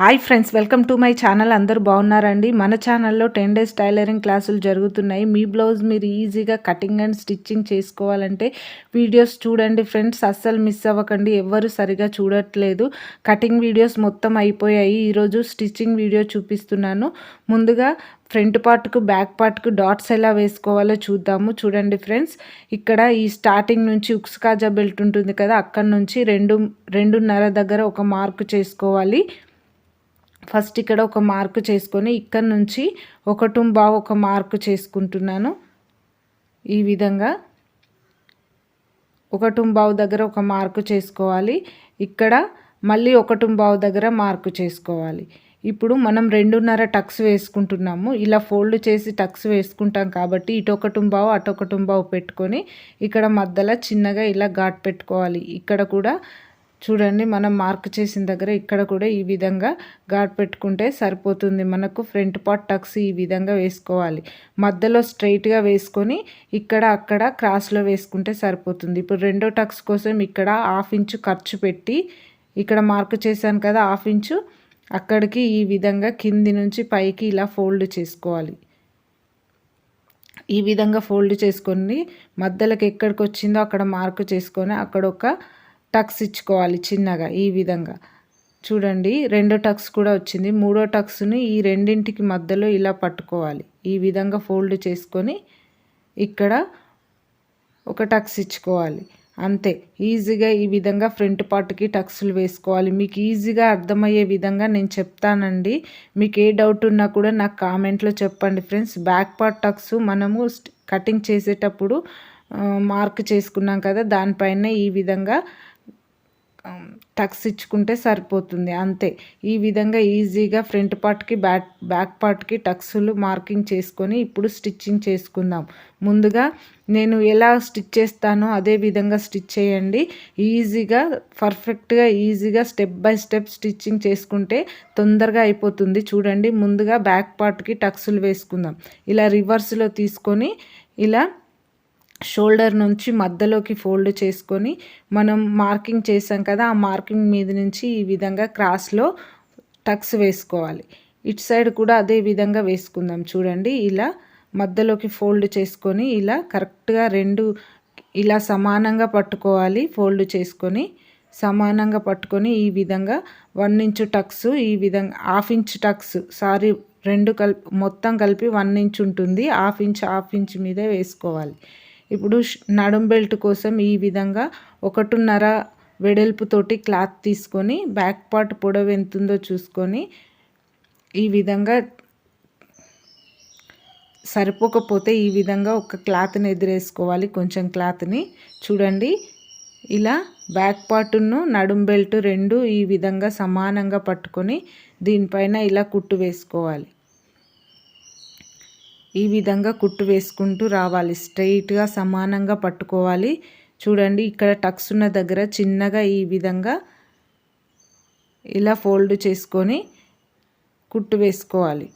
Hi friends welcome to my channel. అందరూ బాగున్నారండి? మన ఛానల్లో టెన్ డేస్ టైలరింగ్ క్లాసులు జరుగుతున్నాయి. మీ బ్లౌజ్ మీరు ఈజీగా కటింగ్ అండ్ స్టిచ్చింగ్ చేసుకోవాలంటే వీడియోస్ చూడండి ఫ్రెండ్స్. అస్సలు మిస్ అవ్వకండి. ఎవ్వరు సరిగా చూడట్లేదు. కటింగ్ వీడియోస్ మొత్తం అయిపోయాయి. ఈరోజు స్టిచ్చింగ్ వీడియో చూపిస్తున్నాను. ముందుగా ఫ్రంట్ పార్ట్కు బ్యాక్ పార్ట్కు డాట్స్ ఎలా వేసుకోవాలో చూద్దాము. చూడండి ఫ్రెండ్స్ ఇక్కడ ఈ స్టార్టింగ్ నుంచి ఉక్స్కాజా బెల్ట్ ఉంటుంది కదా అక్కడ నుంచి రెండు రెండున్నర దగ్గర ఒక మార్క్ చేసుకోవాలి. ఫస్ట్ ఇక్కడ ఒక మార్కు చేసుకొని ఇక్కడ నుంచి ఒకటి బావు ఒక మార్కు చేసుకుంటున్నాను. ఈ విధంగా ఒకటి బావు దగ్గర ఒక మార్కు చేసుకోవాలి. ఇక్కడ మళ్ళీ ఒకటి బావు దగ్గర మార్కు చేసుకోవాలి. ఇప్పుడు మనం రెండున్నర టక్స్ వేసుకుంటున్నాము. ఇలా ఫోల్డ్ చేసి టక్స్ వేసుకుంటాం కాబట్టి ఇటొకటి బావు అటొకటి బావు పెట్టుకొని ఇక్కడ మధ్యలో చిన్నగా ఇలా ఘాట్ పెట్టుకోవాలి. ఇక్కడ కూడా చూడండి మనం మార్క్ చేసిన దగ్గర ఇక్కడ కూడా ఈ విధంగా ఘాట్ పెట్టుకుంటే సరిపోతుంది. మనకు ఫ్రంట్ పార్ట్ టక్స్ ఈ విధంగా వేసుకోవాలి. మధ్యలో స్ట్రైట్గా వేసుకొని ఇక్కడ అక్కడ క్రాస్లో వేసుకుంటే సరిపోతుంది. ఇప్పుడు రెండో టక్స్ కోసం ఇక్కడ హాఫ్ ఇంచు ఖర్చు పెట్టి ఇక్కడ మార్క్ చేశాను కదా హాఫ్ ఇంచు అక్కడికి ఈ విధంగా కింది నుంచి పైకి ఇలా ఫోల్డ్ చేసుకోవాలి. ఈ విధంగా ఫోల్డ్ చేసుకొని మధ్యలోకి ఎక్కడికి వచ్చిందో అక్కడ మార్క్ చేసుకొని అక్కడ ఒక టక్స్ ఇచ్చుకోవాలి చిన్నగా ఈ విధంగా. చూడండి రెండో టక్స్ కూడా వచ్చింది. మూడో టక్స్ని ఈ రెండింటికి మధ్యలో ఇలా పట్టుకోవాలి. ఈ విధంగా ఫోల్డ్ చేసుకొని ఇక్కడ ఒక టక్స్ ఇచ్చుకోవాలి. అంతే. ఈజీగా ఈ విధంగా ఫ్రంట్ పార్ట్కి టక్స్లు వేసుకోవాలి. మీకు ఈజీగా అర్థమయ్యే విధంగా నేను చెప్తానండి. మీకు ఏ డౌట్ ఉన్నా కూడా నాకు కామెంట్లో చెప్పండి ఫ్రెండ్స్. బ్యాక్ పార్ట్ టక్స్ మనము కటింగ్ చేసేటప్పుడు మార్క్ చేసుకున్నాం కదా దానిపైన ఈ విధంగా టక్స్ ఇచ్చుకుంటే సరిపోతుంది అంతే. ఈ విధంగా ఈజీగా ఫ్రంట్ పార్ట్కి బ్యాక్ బ్యాక్ పార్ట్కి టక్స్లు మార్కింగ్ చేసుకొని ఇప్పుడు స్టిచ్చింగ్ చేసుకుందాం. ముందుగా నేను ఎలా స్టిచ్ చేస్తానో అదే విధంగా స్టిచ్ చేయండి. ఈజీగా పర్ఫెక్ట్గా ఈజీగా స్టెప్ బై స్టెప్ స్టిచ్చింగ్ చేసుకుంటే తొందరగా అయిపోతుంది. చూడండి ముందుగా బ్యాక్ పార్ట్కి టక్స్లు వేసుకుందాం. ఇలా రివర్స్లో తీసుకొని ఇలా షోల్డర్ నుంచి మధ్యలోకి ఫోల్డ్ చేసుకొని మనం మార్కింగ్ చేసాం కదా ఆ మార్కింగ్ మీద నుంచి ఈ విధంగా క్రాస్లో టక్స్ వేసుకోవాలి. ఇటు సైడ్ కూడా అదే విధంగా వేసుకుందాం. చూడండి ఇలా మధ్యలోకి ఫోల్డ్ చేసుకొని ఇలా కరెక్ట్గా రెండు ఇలా సమానంగా పట్టుకోవాలి. ఫోల్డ్ చేసుకొని సమానంగా పట్టుకొని ఈ విధంగా వన్ ఇంచు టక్స్ ఈ విధంగా హాఫ్ ఇంచ్ టక్స్ సారీ రెండు కలిపి మొత్తం కలిపి వన్ ఇంచ్ ఉంటుంది. హాఫ్ ఇంచ్ హాఫ్ ఇంచ్ మీదే వేసుకోవాలి. ఇప్పుడు నడుం బెల్ట్ కోసం ఈ విధంగా ఒకటిన్నర వెడల్పుతోటి క్లాత్ తీసుకొని బ్యాక్ పార్ట్ పొడవు ఎంతుందో చూసుకొని ఈ విధంగా సరిపోకపోతే ఈ విధంగా ఒక క్లాత్ని ఎదురేసుకోవాలి. కొంచెం క్లాత్ని చూడండి. ఇలా బ్యాక్ పార్టును నడుం బెల్ట్ రెండు ఈ విధంగా సమానంగా పట్టుకొని దీనిపైన ఇలా కుట్టు వేసుకోవాలి. ఈ విధంగా కుట్టు వేసుకుంటూ రావాలి. స్ట్రైట్గా సమానంగా పట్టుకోవాలి. చూడండి ఇక్కడ టక్స్ ఉన్న దగ్గర చిన్నగా ఈ విధంగా ఇలా ఫోల్డ్ చేసుకొని కుట్టు వేసుకోవాలి.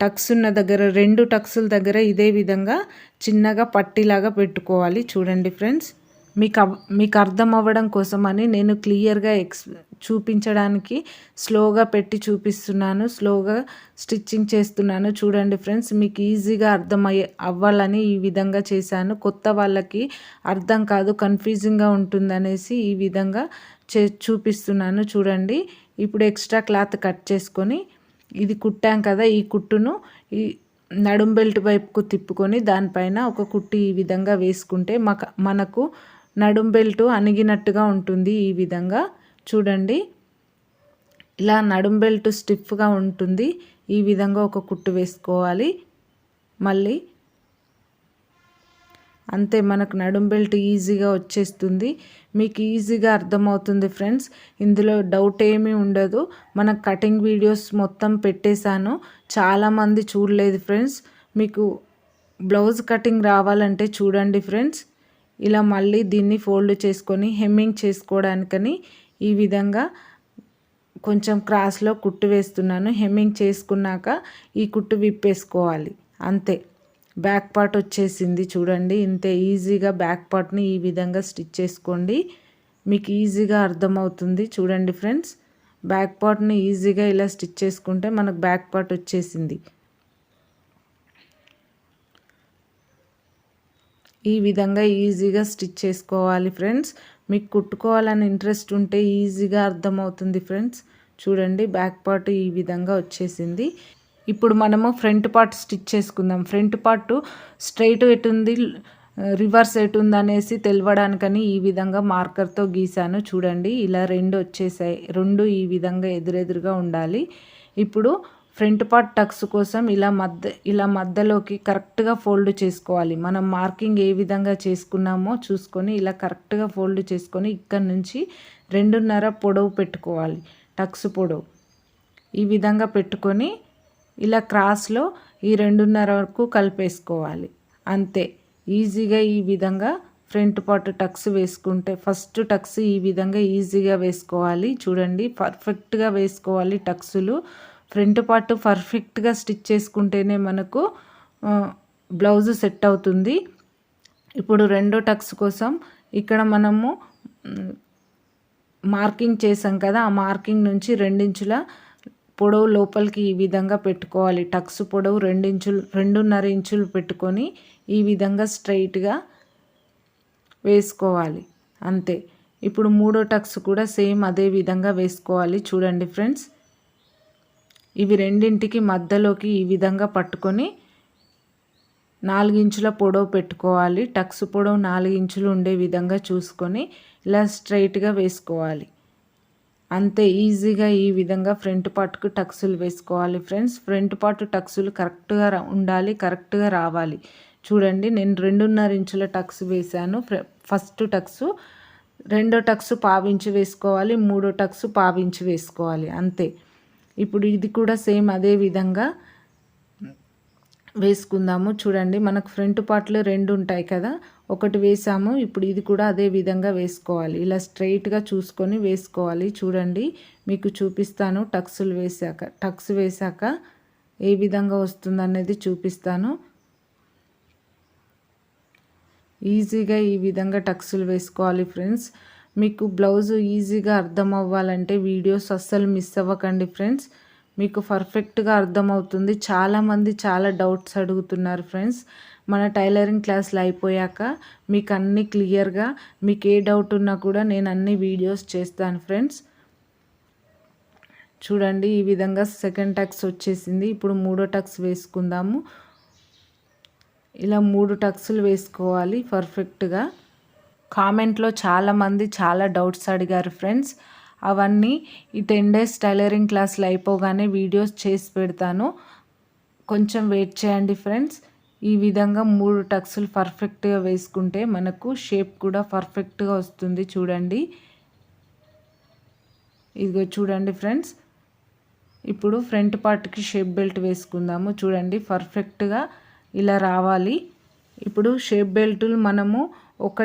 టక్స్ ఉన్న దగ్గర రెండు టక్సుల దగ్గర ఇదే విధంగా చిన్నగా పట్టిలాగా పెట్టుకోవాలి. చూడండి ఫ్రెండ్స్. మీకు మీకు అర్థం అవ్వడం కోసమని నేను క్లియర్గా ఎక్స్ చూపించడానికి స్లోగా పెట్టి చూపిస్తున్నాను స్లోగా స్టిచ్చింగ్ చేస్తున్నాను. చూడండి ఫ్రెండ్స్ మీకు ఈజీగా అర్థమయ్యే అవ్వాలని ఈ విధంగా చేశాను. కొత్త వాళ్ళకి అర్థం కాదు కన్ఫ్యూజింగ్గా ఉంటుందనేసి ఈ విధంగా చే చూపిస్తున్నాను. చూడండి ఇప్పుడు ఎక్స్ట్రా క్లాత్ కట్ చేసుకొని ఇది కుట్టాం కదా ఈ కుట్టును ఈ నడుం బెల్ట్ వైపుకు తిప్పుకొని దానిపైన ఒక కుట్టు ఈ విధంగా వేసుకుంటే మనకు నడుం బెల్ట్ అణిగినట్టుగా ఉంటుంది ఈ విధంగా. చూడండి. ఇలా నడుం బెల్ట్ స్టిఫ్గా ఉంటుంది. ఈ విధంగా ఒక కుట్టు వేసుకోవాలి. మళ్ళీ అంతే మనకు నడుం బెల్ట్ ఈజీగా వచ్చేస్తుంది. మీకు ఈజీగా అర్థమవుతుంది ఫ్రెండ్స్. ఇందులో డౌట్ ఏమీ ఉండదు. మన కటింగ్ వీడియోస్ మొత్తం పెట్టేశాను. చాలామంది చూడలేదు ఫ్రెండ్స్. మీకు బ్లౌజ్ కటింగ్ రావాలంటే చూడండి ఫ్రెండ్స్. ఇలా మళ్ళీ దీన్ని ఫోల్డ్ చేసుకొని హెమ్మింగ్ చేసుకోవడానికని ఈ విధంగా కొంచెం క్రాస్లో కుట్టు వేస్తున్నాను. హెమ్మింగ్ చేసుకున్నాక ఈ కుట్టు విప్పేసుకోవాలి. అంతే. బ్యాక్ పార్ట్ వచ్చేసింది చూడండి. ఇంతే ఈజీగా బ్యాక్ పార్ట్ని ఈ విధంగా స్టిచ్ చేసుకోండి. మీకు ఈజీగా అర్థమవుతుంది చూడండి ఫ్రెండ్స్. బ్యాక్ పార్ట్ని ఈజీగా ఇలా స్టిచ్ చేసుకుంటే మనకు బ్యాక్ పార్ట్ వచ్చేసింది. ఈ విధంగా ఈజీగా స్టిచ్ చేసుకోవాలి ఫ్రెండ్స్. మీకు కుట్టుకోవాలని ఇంట్రెస్ట్ ఉంటే ఈజీగా అర్థమవుతుంది ఫ్రెండ్స్. చూడండి బ్యాక్ పార్ట్ ఈ విధంగా వచ్చేసింది. ఇప్పుడు మనము ఫ్రంట్ పార్ట్ స్టిచ్ చేసుకుందాం. ఫ్రంట్ పార్ట్ స్ట్రైట్ ఎటుంది రివర్స్ ఎటుంది అనేసి తెలవడానికని ఈ విధంగా మార్కర్తో గీసాను చూడండి ఇలా రెండు వచ్చేసాయి. రెండు ఈ విధంగా ఎదురెదురుగా ఉండాలి. ఇప్పుడు ఫ్రంట్ పార్ట్ టక్స్ కోసం ఇలా మధ్య ఇలా మధ్యలోకి కరెక్ట్గా ఫోల్డ్ చేసుకోవాలి. మనం మార్కింగ్ ఏ విధంగా చేసుకున్నామో చూసుకొని ఇలా కరెక్ట్గా ఫోల్డ్ చేసుకొని ఇక్కడ నుంచి రెండున్నర పొడవు పెట్టుకోవాలి. టక్స్ పొడవు. ఈ విధంగా పెట్టుకొని ఇలా క్రాస్లో ఈ రెండున్నర వరకు కలిపేసుకోవాలి. అంతే. ఈజీగా ఈ విధంగా ఫ్రంట్ పార్ట్ టక్స్ వేసుకుంటే ఫస్ట్ టక్స్ ఈ విధంగా ఈజీగా వేసుకోవాలి. చూడండి పర్ఫెక్ట్గా వేసుకోవాలి టక్సులు. ఫ్రంట్ పార్ట్ పర్ఫెక్ట్గా స్టిచ్ చేసుకుంటేనే మనకు బ్లౌజ్ సెట్ అవుతుంది. ఇప్పుడు రెండో టక్స్ కోసం ఇక్కడ మనము మార్కింగ్ చేసాం కదా ఆ మార్కింగ్ నుంచి రెండించుల పొడవు లోపలికి ఈ విధంగా పెట్టుకోవాలి. టక్స్ పొడవు రెండించులు రెండున్నర ఇంచులు పెట్టుకొని ఈ విధంగా స్ట్రైట్గా వేసుకోవాలి. అంతే. ఇప్పుడు మూడో టక్స్ కూడా సేమ్ అదే విధంగా వేసుకోవాలి. చూడండి ఫ్రెండ్స్. ఇవి రెండింటికి మధ్యలోకి ఈ విధంగా పట్టుకొని నాలుగించుల పొడవు పెట్టుకోవాలి. టక్స్ పొడవు నాలుగించులు ఉండే విధంగా చూసుకొని ఇలా స్ట్రైట్గా వేసుకోవాలి. అంతే ఈజీగా ఈ విధంగా ఫ్రంట్ పార్ట్కు టక్సులు వేసుకోవాలి ఫ్రెండ్స్. ఫ్రంట్ పార్ట్ టక్సులు కరెక్ట్గా ఉండాలి కరెక్ట్గా రావాలి. చూడండి నేను రెండున్నర ఇంచుల టక్స్ వేశాను. ఫస్ట్ టక్స్ రెండో టక్స్ పావించి వేసుకోవాలి మూడో టక్స్ పావించి వేసుకోవాలి. అంతే. ఇప్పుడు ఇది కూడా సేమ్ అదే విధంగా వేసుకుందాము. చూడండి మనకు ఫ్రంట్ పార్ట్లు రెండు ఉంటాయి కదా ఒకటి వేసాము ఇప్పుడు ఇది కూడా అదే విధంగా వేసుకోవాలి. ఇలా స్ట్రైట్గా చూసుకొని వేసుకోవాలి. చూడండి మీకు చూపిస్తాను టక్స్లు వేసాక టక్స్ వేసాక ఏ విధంగా వస్తుందనేది చూపిస్తాను. ఈజీగా ఈ విధంగా టక్స్లు వేసుకోవాలి ఫ్రెండ్స్. మీకు బ్లౌజ్ ఈజీగా అర్థం అవ్వాలంటే వీడియోస్ అస్సలు మిస్ అవ్వకండి ఫ్రెండ్స్. మీకు పర్ఫెక్ట్గా అర్థమవుతుంది. చాలామంది చాలా డౌట్స్ అడుగుతున్నారు ఫ్రెండ్స్. మన టైలరింగ్ క్లాసులు అయిపోయాక మీకు అన్నీ క్లియర్గా మీకు ఏ డౌట్ ఉన్నా కూడా నేను అన్ని వీడియోస్ చేస్తాను ఫ్రెండ్స్. చూడండి ఈ విధంగా సెకండ్ టక్స్ వచ్చేసింది. ఇప్పుడు మూడో టక్స్ వేసుకుందాము. ఇలా మూడు టక్స్లు వేసుకోవాలి పర్ఫెక్ట్గా. కామెంట్లో చాలామంది చాలా డౌట్స్ అడిగారు ఫ్రెండ్స్. అవన్నీ ఈ టెన్ డేస్ టైలరింగ్ క్లాసులు అయిపోగానే వీడియోస్ చేసి పెడతాను. కొంచెం వెయిట్ చేయండి ఫ్రెండ్స్. ఈ విధంగా మూడు టక్స్లు పర్ఫెక్ట్గా వేసుకుంటే మనకు షేప్ కూడా పర్ఫెక్ట్గా వస్తుంది చూడండి. ఇదిగో చూడండి ఫ్రెండ్స్. ఇప్పుడు ఫ్రంట్ పార్ట్కి షేప్ బెల్ట్ వేసుకుందాము. చూడండి పర్ఫెక్ట్గా ఇలా రావాలి. ఇప్పుడు షేప్ బెల్టులు మనము ఒక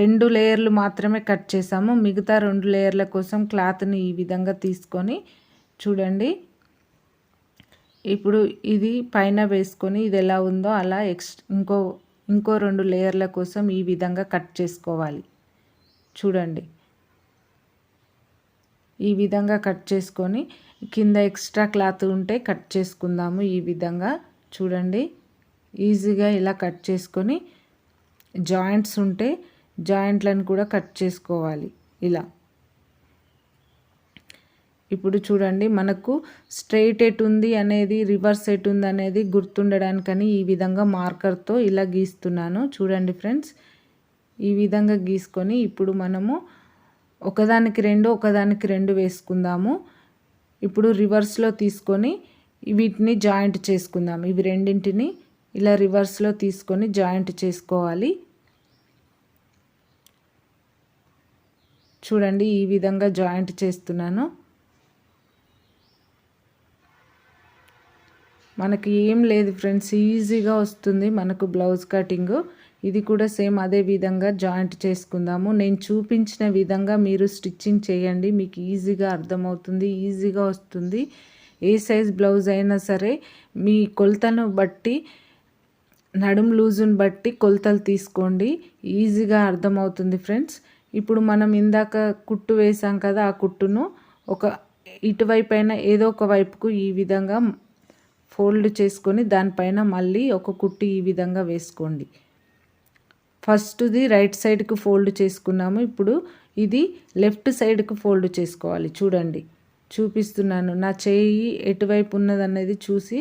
రెండు లేయర్లు మాత్రమే కట్ చేసాము మిగతా రెండు లేయర్ల కోసం క్లాత్ని ఈ విధంగా తీసుకొని చూడండి. ఇప్పుడు ఇది పైన వేసుకొని ఇది ఎలా ఉందో అలా ఎక్స్ ఇంకో ఇంకో రెండు లేయర్ల కోసం ఈ విధంగా కట్ చేసుకోవాలి. చూడండి. ఈ విధంగా కట్ చేసుకొని కింద ఎక్స్ట్రా క్లాత్ ఉంటే కట్ చేసుకుందాము ఈ విధంగా. చూడండి. ఈజీగా ఇలా కట్ చేసుకొని జాయింట్స్ ఉంటే జాయింట్లను కూడా కట్ చేసుకోవాలి. ఇలా. ఇప్పుడు చూడండి మనకు స్ట్రైట్ ఎట్ ఉంది అనేది రివర్స్ ఎట్ ఉంది అనేది గుర్తుండడానికని ఈ విధంగా మార్కర్తో ఇలా గీస్తున్నాను. చూడండి ఫ్రెండ్స్ ఈ విధంగా గీసుకొని ఇప్పుడు మనము ఒకదానికి రెండు ఒకదానికి రెండు వేసుకుందాము. ఇప్పుడు రివర్స్లో తీసుకొని వీటిని జాయింట్ చేసుకుందాం ఇవి రెండింటిని ఇలా రివర్స్లో తీసుకొని జాయింట్ చేసుకోవాలి. చూడండి ఈ విధంగా జాయింట్ చేస్తున్నాను. మనకి ఏం లేదు ఫ్రెండ్స్ ఈజీగా వస్తుంది మనకు బ్లౌజ్ కటింగ్. ఇది కూడా సేమ్ అదే విధంగా జాయింట్ చేసుకుందాము. నేను చూపించిన విధంగా మీరు స్టిచ్చింగ్ చేయండి మీకు ఈజీగా అర్థమవుతుంది ఈజీగా వస్తుంది. ఏ సైజ్ బ్లౌజ్ అయినా సరే మీ కొలతను బట్టి నడుం లూజుని బట్టి కొలతలు తీసుకోండి. ఈజీగా అర్థమవుతుంది ఫ్రెండ్స్. ఇప్పుడు మనం ఇందాక కుట్టు వేసాం కదా ఆ కుట్టును ఒక ఇటువైపు అయినా ఏదో ఒక వైపుకు ఈ విధంగా ఫోల్డ్ చేసుకొని దానిపైన మళ్ళీ ఒక కుట్టు ఈ విధంగా వేసుకోండి. ఫస్ట్ది రైట్ సైడ్కి ఫోల్డ్ చేసుకున్నాము. ఇప్పుడు ఇది లెఫ్ట్ సైడ్కి ఫోల్డ్ చేసుకోవాలి. చూడండి చూపిస్తున్నాను. నా చేయి ఎటువైపు ఉన్నదనేది చూసి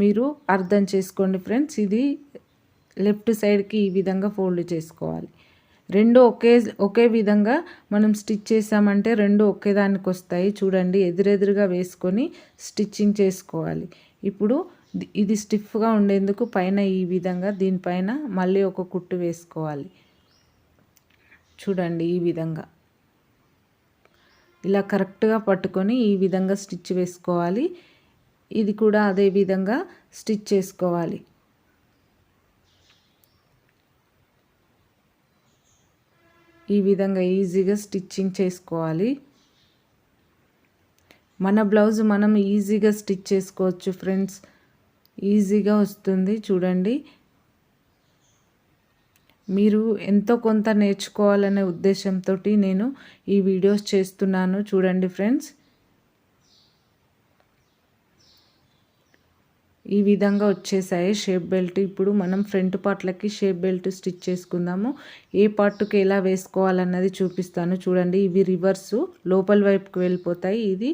మీరు అర్థం చేసుకోండి ఫ్రెండ్స్. ఇది లెఫ్ట్ సైడ్కి ఈ విధంగా ఫోల్డ్ చేసుకోవాలి. రెండు ఒకే ఒకే విధంగా మనం స్టిచ్ చేసామంటే రెండు ఒకే దానికి వస్తాయి చూడండి ఎదురెదురుగా వేసుకొని స్టిచ్చింగ్ చేసుకోవాలి. ఇప్పుడు ఇది స్టిఫ్గా ఉండేందుకు పైన ఈ విధంగా దీనిపైన మళ్ళీ ఒక కుట్టు వేసుకోవాలి. చూడండి ఈ విధంగా. ఇలా కరెక్ట్గా పట్టుకొని ఈ విధంగా స్టిచ్ వేసుకోవాలి. ఇది కూడా అదే విధంగా స్టిచ్ చేసుకోవాలి. ఈ విధంగా ఈజీగా స్టిచ్చింగ్ చేసుకోవాలి. మన బ్లౌజ్ మనం ఈజీగా స్టిచ్ చేసుకోవచ్చు ఫ్రెండ్స్. ఈజీగా వస్తుంది చూడండి. మీరు ఎంతో కొంత నేర్చుకోవాలనే ఉద్దేశంతో నేను ఈ వీడియోస్ చేస్తున్నాను చూడండి ఫ్రెండ్స్. ఈ విధంగా వచ్చేసాయి. షేప్ బెల్ట్ ఇప్పుడు మనం ఫ్రంట్ పార్ట్లకి షేప్ బెల్ట్ స్టిచ్ చేసుకుందాము. ఏ పార్ట్కి ఎలా వేసుకోవాలన్నది చూపిస్తాను. చూడండి ఇవి రివర్సు లోపల వైపుకు వెళ్ళిపోతాయి. ఇది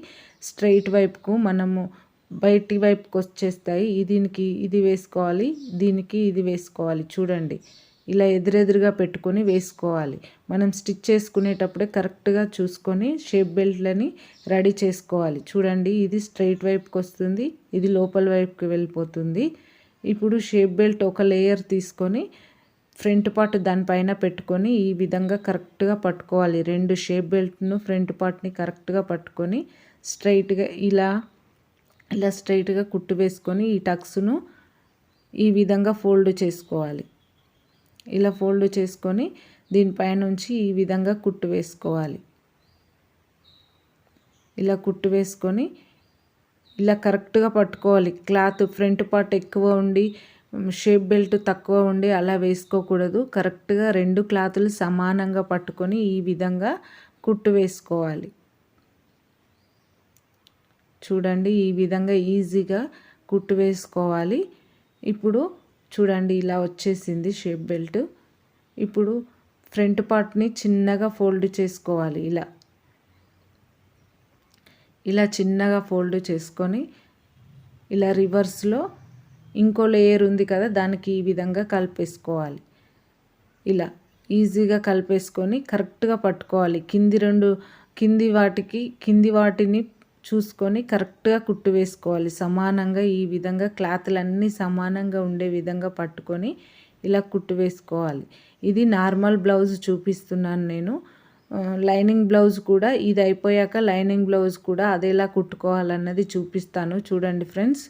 స్ట్రైట్ వైపుకు మనము బయటి వైపుకి వచ్చేస్తాయి. దీనికి ఇది వేసుకోవాలి దీనికి ఇది వేసుకోవాలి. చూడండి. ఇలా ఎదురెదురుగా పెట్టుకొని వేసుకోవాలి. మనం స్టిచ్ చేసుకునేటప్పుడే కరెక్ట్గా చూసుకొని షేప్ బెల్ట్లని రెడీ చేసుకోవాలి. చూడండి ఇది స్ట్రైట్ వైపుకి వస్తుంది ఇది లోపల వైపుకి వెళ్ళిపోతుంది. ఇప్పుడు షేప్ బెల్ట్ ఒక లేయర్ తీసుకొని ఫ్రంట్ పార్ట్ దానిపైన పెట్టుకొని ఈ విధంగా కరెక్ట్గా పట్టుకోవాలి. రెండు షేప్ బెల్ట్ను ఫ్రంట్ పార్ట్ని కరెక్ట్గా పట్టుకొని స్ట్రైట్గా ఇలా ఇలా స్ట్రైట్గా కుట్టు వేసుకొని ఈ టక్స్ను ఈ విధంగా ఫోల్డ్ చేసుకోవాలి. ఇలా ఫోల్డ్ చేసుకొని దీనిపైనుంచి ఈ విధంగా కుట్టు వేసుకోవాలి. ఇలా కుట్టు వేసుకొని ఇలా కరెక్ట్గా పట్టుకోవాలి. క్లాత్ ఫ్రంట్ పార్ట్ ఎక్కువ ఉండి షేప్ బెల్ట్ తక్కువ ఉండి అలా వేసుకోకూడదు. కరెక్ట్గా రెండు క్లాతులు సమానంగా పట్టుకొని ఈ విధంగా కుట్టు వేసుకోవాలి. చూడండి ఈ విధంగా ఈజీగా కుట్టు వేసుకోవాలి. ఇప్పుడు చూడండి ఇలా వచ్చేసింది షేప్ బెల్ట్ ఇప్పుడు ఫ్రంట్ పార్ట్ని చిన్నగా ఫోల్డ్ చేసుకోవాలి ఇలా. ఇలా చిన్నగా ఫోల్డ్ చేసుకొని ఇలా రివర్స్లో ఇంకో లేయర్ ఉంది కదా దానికి ఈ విధంగా కలిపేసుకోవాలి. ఇలా ఈజీగా కలిపేసుకొని కరెక్ట్గా పట్టుకోవాలి. కింది రెండు కింది వాటికి కింది వాటిని చూసుకొని కరెక్ట్గా కుట్టు వేసుకోవాలి. సమానంగా ఈ విధంగా క్లాత్లన్నీ సమానంగా ఉండే విధంగా పట్టుకొని ఇలా కుట్టు వేసుకోవాలి. ఇది నార్మల్ బ్లౌజ్ చూపిస్తున్నాను నేను. లైనింగ్ బ్లౌజ్ కూడా ఇది అయిపోయాక లైనింగ్ బ్లౌజ్ కూడా అదేలా కుట్టుకోవాలన్నది చూపిస్తాను. చూడండి ఫ్రెండ్స్.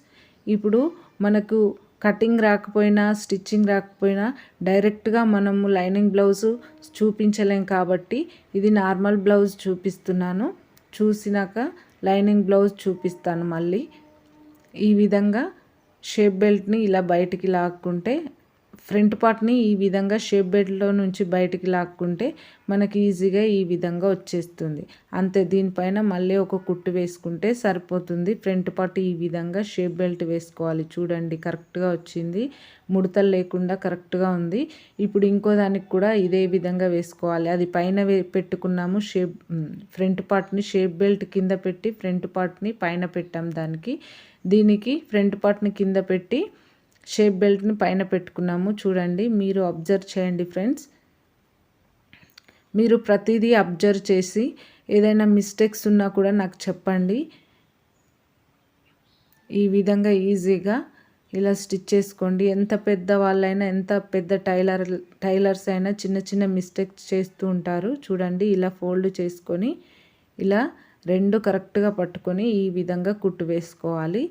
ఇప్పుడు మనకు కటింగ్ రాకపోయినా స్టిచ్చింగ్ రాకపోయినా డైరెక్ట్గా మనము లైనింగ్ బ్లౌజ్ చూపించలేం కాబట్టి ఇది నార్మల్ బ్లౌజ్ చూపిస్తున్నాను. చూసినాక లైనింగ్ బ్లౌజ్ చూపిస్తాను మళ్ళీ. ఈ విధంగా షేప్ బెల్ట్ని ఇలా బయటికి లాక్కుంటే ఫ్రంట్ పార్ట్ని ఈ విధంగా షేప్ బెల్ట్లో నుంచి బయటికి లాక్కుంటే మనకి ఈజీగా ఈ విధంగా వచ్చేస్తుంది. అంతే దీనిపైన మళ్ళీ ఒక కుట్టు వేసుకుంటే సరిపోతుంది. ఫ్రంట్ పార్ట్ ఈ విధంగా షేప్ బెల్ట్ వేసుకోవాలి. చూడండి కరెక్ట్గా వచ్చింది. ముడతలు లేకుండా కరెక్ట్గా ఉంది. ఇప్పుడు ఇంకో దానికి కూడా ఇదే విధంగా వేసుకోవాలి. అది పైన పెట్టుకున్నాము షేప్ ఫ్రంట్ పార్ట్ని షేప్ బెల్ట్ కింద పెట్టి ఫ్రంట్ పార్ట్ని పైన పెట్టాం దానికి. దీనికి ఫ్రంట్ పార్ట్ని కింద పెట్టి షేప్ బెల్ట్ని పైన పెట్టుకున్నాము. చూడండి మీరు అబ్జర్వ్ చేయండి ఫ్రెండ్స్. మీరు ప్రతిదీ అబ్జర్వ్ చేసి ఏదైనా మిస్టేక్స్ ఉన్నా కూడా నాకు చెప్పండి. ఈ విధంగా ఈజీగా ఇలా స్టిచ్ చేసుకోండి. ఎంత పెద్ద వాళ్ళైనా ఎంత పెద్ద టైలర్ టైలర్స్ అయినా చిన్న చిన్న మిస్టేక్స్ చేస్తూ ఉంటారు. చూడండి ఇలా ఫోల్డ్ చేసుకొని ఇలా రెండు కరెక్ట్గా పట్టుకొని ఈ విధంగా కుట్టు వేసుకోవాలి.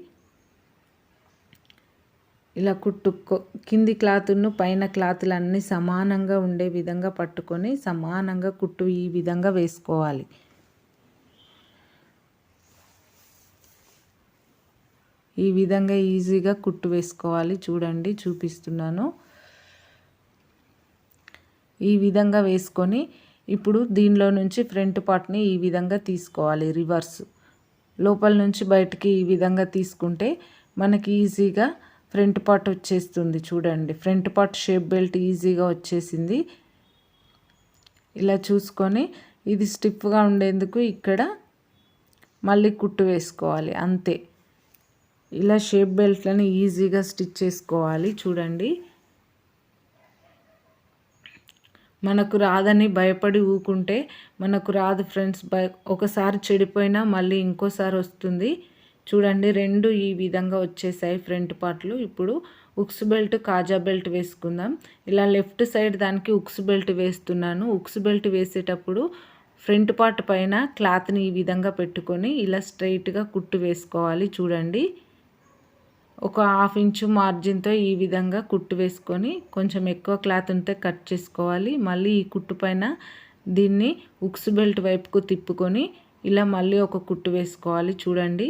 ఇలా కుట్టుకో కింది క్లాతును పైన క్లాతులు అన్నీ సమానంగా ఉండే విధంగా పట్టుకొని సమానంగా కుట్టు ఈ విధంగా వేసుకోవాలి. ఈ విధంగా ఈజీగా కుట్టు వేసుకోవాలి. చూడండి చూపిస్తున్నాను. ఈ విధంగా వేసుకొని ఇప్పుడు దీనిలో నుంచి ఫ్రంట్ పార్ట్ని ఈ విధంగా తీసుకోవాలి రివర్స్. లోపల నుంచి బయటికి ఈ విధంగా తీసుకుంటే మనకి ఈజీగా ఫ్రంట్ పార్ట్ వచ్చేస్తుంది చూడండి. ఫ్రంట్ పార్ట్ షేప్ బెల్ట్ ఈజీగా వచ్చేసింది. ఇలా చూసుకొని ఇది స్టిఫ్గా ఉండేందుకు ఇక్కడ మళ్ళీ కుట్టు వేసుకోవాలి. అంతే. ఇలా షేప్ బెల్ట్లను ఈజీగా స్టిచ్ చేసుకోవాలి. చూడండి. మనకు రాదని భయపడి ఊకుంటే మనకు రాదు ఫ్రెండ్స్. ఒకసారి చెడిపోయినా మళ్ళీ ఇంకోసారి వస్తుంది. చూడండి రెండు ఈ విధంగా వచ్చేసాయి ఫ్రంట్ పార్ట్లు. ఇప్పుడు ఉక్స్ బెల్ట్ కాజా బెల్ట్ వేసుకుందాం. ఇలా లెఫ్ట్ సైడ్ దానికి ఉక్స్ బెల్ట్ వేస్తున్నాను. ఉక్స్ బెల్ట్ వేసేటప్పుడు ఫ్రంట్ పార్ట్ పైన క్లాత్ని ఈ విధంగా పెట్టుకొని ఇలా స్ట్రైట్గా కుట్టు వేసుకోవాలి. చూడండి ఒక హాఫ్ ఇంచు మార్జిన్తో ఈ విధంగా కుట్టు వేసుకొని కొంచెం ఎక్కువ క్లాత్ ఉంటే కట్ చేసుకోవాలి. మళ్ళీ ఈ కుట్టు పైన దీన్ని ఉక్స్ బెల్ట్ వైపుకు తిప్పుకొని ఇలా మళ్ళీ ఒక కుట్టు వేసుకోవాలి. చూడండి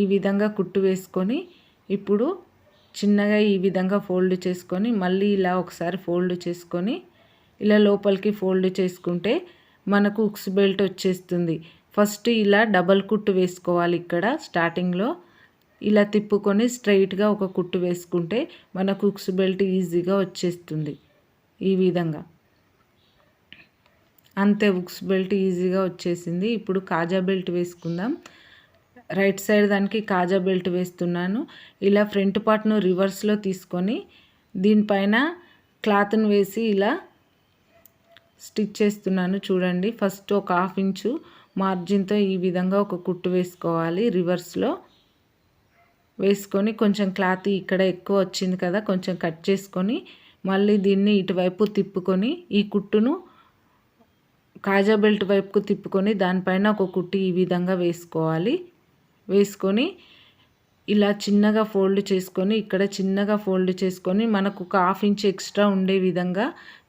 ఈ విధంగా కుట్టు వేసుకొని ఇప్పుడు చిన్నగా ఈ విధంగా ఫోల్డ్ చేసుకొని మళ్ళీ ఇలా ఒకసారి ఫోల్డ్ చేసుకొని ఇలా లోపలికి ఫోల్డ్ చేసుకుంటే మనకు ఉక్స్ బెల్ట్ వచ్చేస్తుంది. ఫస్ట్ ఇలా డబల్ కుట్టు వేసుకోవాలి ఇక్కడ స్టార్టింగ్లో. ఇలా తిప్పుకొని స్ట్రైట్గా ఒక కుట్టు వేసుకుంటే మనకు ఉక్స్ బెల్ట్ ఈజీగా వచ్చేస్తుంది ఈ విధంగా. అంతే ఉక్స్ బెల్ట్ ఈజీగా వచ్చేసింది. ఇప్పుడు కాజా బెల్ట్ వేసుకుందాం. రైట్ సైడ్ దానికి కాజా బెల్ట్ వేస్తున్నాను. ఇలా ఫ్రంట్ పార్ట్ను రివర్స్లో తీసుకొని దీనిపైన క్లాత్ను వేసి ఇలా స్టిచ్ చేస్తున్నాను చూడండి. ఫస్ట్ ఒక హాఫ్ ఇంచు మార్జిన్తో ఈ విధంగా ఒక కుట్టు వేసుకోవాలి రివర్స్లో. వేసుకొని కొంచెం క్లాత్ ఇక్కడ ఎక్కువ వచ్చింది కదా కొంచెం కట్ చేసుకొని మళ్ళీ దీన్ని ఇటువైపు తిప్పుకొని ఈ కుట్టును కాజా బెల్ట్ వైపుకు తిప్పుకొని దానిపైన ఒక కుట్టు ఈ విధంగా వేసుకోవాలి. వేసుకొని ఇలా చిన్నగా ఫోల్డ్ చేసుకొని ఇక్కడ చిన్నగా ఫోల్డ్ చేసుకొని మనకు ఒక హాఫ్ ఇంచ్ ఎక్స్ట్రా ఉండే విధంగా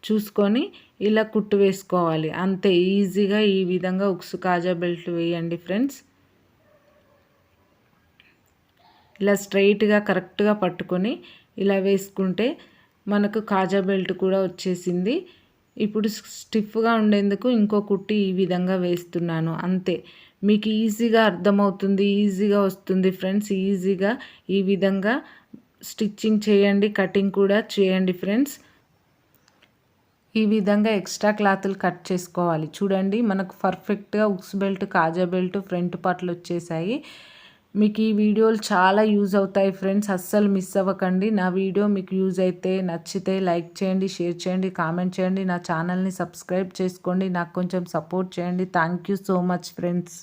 చూసుకొని ఇలా కుట్టు వేసుకోవాలి. అంతే ఈజీగా ఈ విధంగా ఉక్సు కాజా బెల్ట్ వేయండి ఫ్రెండ్స్. ఇలా స్ట్రైట్గా కరెక్ట్గా పట్టుకొని ఇలా వేసుకుంటే మనకు కాజా బెల్ట్ కూడా వచ్చేసింది. ఇప్పుడు స్టిఫ్గా ఉండేందుకు ఇంకో కుట్టి ఈ విధంగా వేస్తున్నాను. అంతే. మీకు ఈజీగా అర్థమవుతుంది ఈజీగా వస్తుంది ఫ్రెండ్స్. ఈజీగా ఈ విధంగా స్టిచ్చింగ్ చేయండి కటింగ్ కూడా చేయండి ఫ్రెండ్స్. ఈ విధంగా ఎక్స్ట్రా క్లాతులు కట్ చేసుకోవాలి. చూడండి మనకు పర్ఫెక్ట్గా ఉక్స్ బెల్ట్ కాజా బెల్ట్ ఫ్రంట్ పార్ట్లు వచ్చేసాయి. మీకు ఈ వీడియోలు చాలా యూజ్ అవుతాయి ఫ్రెండ్స్. అస్సలు మిస్ అవ్వకండి. నా వీడియో మీకు యూజ్ అయితే నచ్చితే లైక్ చేయండి షేర్ చేయండి కామెంట్ చేయండి. నా ఛానల్ని సబ్స్క్రైబ్ చేసుకోండి. నాకు కొంచెం సపోర్ట్ చేయండి. Thank you so much friends.